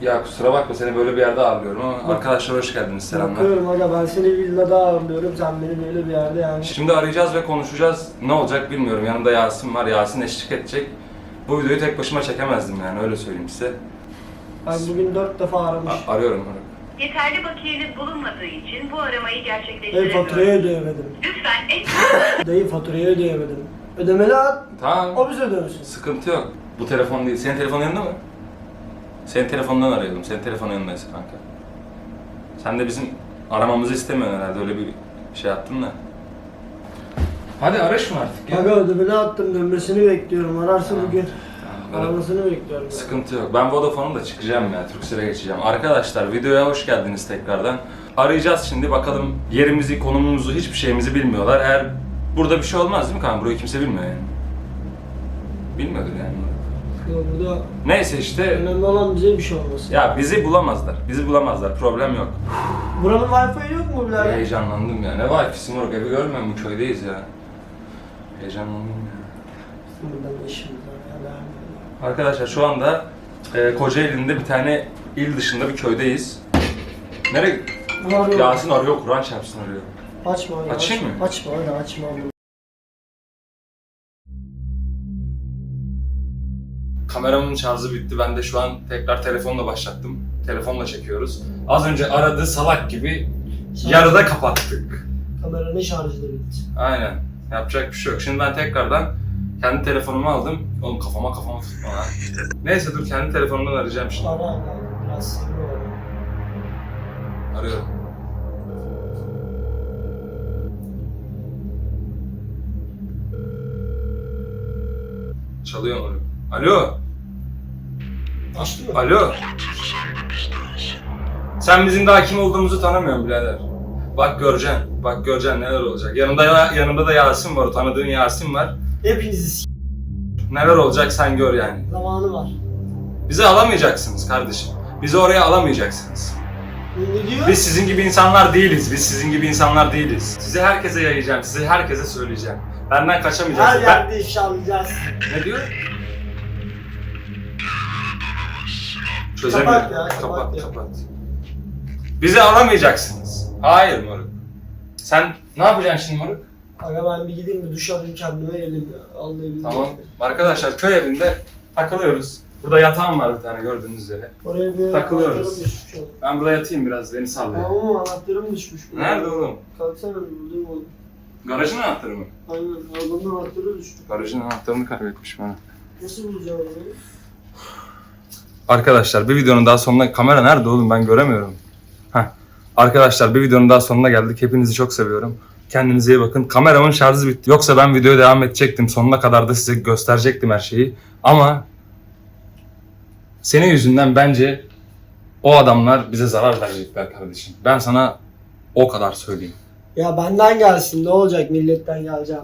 Ya kusura bakma seni böyle bir yerde ağırlıyorum ama arkadaşlar hoş geldiniz selamlar. Bakıyorum aga ben seni villada ağırlıyorum sen beni böyle bir yerde yani. Şimdi arayacağız ve konuşacağız. Ne olacak bilmiyorum. Yanımda Yasin var. Yasin eşlik edecek. Bu videoyu tek başıma çekemezdim yani öyle söyleyeyim size. Ben bugün dört defa aramış. A- arıyorum. Yeterli bakiyeniz bulunmadığı için bu aramayı Dayı gerçekleştiremiyorum. faturayı ödeyemedim. Lütfen en Dayı faturayı ödeyemedim. Ödemeli at. Tamam. O bize dönsün. Sıkıntı yok. Bu telefon değil. Senin telefonun yanında mı? Senin telefonundan arıyordum. Senin telefonun yanındaysa kanka. Sen de bizim aramamızı istemiyorsun herhalde. Öyle bir şey yaptın da. Hadi ara şunu artık ya. Aga ödemeli attım dönmesini bekliyorum. Ararsa bugün. Ara. Aramasını bekliyorum. Sıkıntı yok. Ben Vodafone'un da çıkacağım ya. Turkcell'e geçeceğim. Arkadaşlar videoya hoş geldiniz tekrardan. Arayacağız şimdi bakalım yerimizi, konumumuzu, hiçbir şeyimizi bilmiyorlar. Eğer burada bir şey olmaz değil mi kanka? Burayı kimse bilmiyor yani. Bilmiyordur yani. Burada Neyse işte önemli olan bize bir şey olmasın. ya bizi bulamazlar. Bizi bulamazlar. Problem yok. Buranın wifi yok mu birader? Heyecanlandım ya. Ne Wi-Fi'si moruk evi görmüyor musun? Köydeyiz ya. Heyecanlandım ya. Buradan işimiz var ya. lanet. Arkadaşlar şu anda e, Kocaeli'nde bir tane il dışında bir köydeyiz. Nereye? Yasin arıyor, Kur'an çarpsın arıyor. Açma ya. Açayım mı? Açma hadi açma. Kameramın şarjı bitti. Ben de şu an tekrar telefonla başlattım. Telefonla çekiyoruz. Az önce aradı salak gibi yarıda kapattık. Kameranın şarjı da bitti. Aynen. Yapacak bir şey yok. Şimdi ben tekrardan kendi telefonumu aldım. Oğlum kafama kafama tutma lan. Neyse dur kendi telefonumdan arayacağım şimdi. Ara aga. Biraz sinirli. Arıyorum. Çalıyor mu? Alo. Açtı mı? Alo. Sen bizim daha kim olduğumuzu tanımıyorsun birader. Bak göreceksin. Bak göreceksin neler olacak. Yanımda yanımda da Yasin var. O tanıdığın Yasin var. Hepinizi s- Neler olacak sen gör yani. zamanı var. Bizi alamayacaksınız kardeşim. Bizi oraya alamayacaksınız. Ne diyor? Biz sizin gibi insanlar değiliz. Biz sizin gibi insanlar değiliz. Sizi herkese yayacağım. Sizi herkese söyleyeceğim. Benden Her kaçamayacaksın. Ben... yerde ifşa alacağız. Ne diyor? Çözemiyorum. Kapat ya, kapat kapat, ya. kapat. Bizi alamayacaksınız. Hayır moruk. Sen ne yapacaksın şimdi moruk? Aga ben bir gideyim bir duş alayım kendime. Allah'ı bileyim. Tamam. Arkadaşlar köy evinde takılıyoruz. Burada yatağım var bir tane gördüğünüz üzere. Oraya bir Takılıyoruz. anahtarım düşmüş oğlum. Ben burada yatayım biraz beni sallayın. Tamam anahtarım düşmüş. Nerede oğlum? Kalksana buradayım oğlum. Garajın anahtarı mı? Aynen arabanın anahtarı düştü. Garajın anahtarını kaybetmiş bana. Nasıl bulacağım onu? Arkadaşlar bir videonun daha sonuna... Kamera nerede oğlum ben göremiyorum. Heh. Arkadaşlar bir videonun daha sonuna geldik. Hepinizi çok seviyorum. Kendinize iyi bakın. Kameramın şarjı bitti. Yoksa ben videoya devam edecektim. Sonuna kadar da size gösterecektim her şeyi. Ama senin yüzünden bence o adamlar bize zarar verecekler kardeşim. Ben sana o kadar söyleyeyim. Ya benden gelsin ne olacak milletten geleceğim.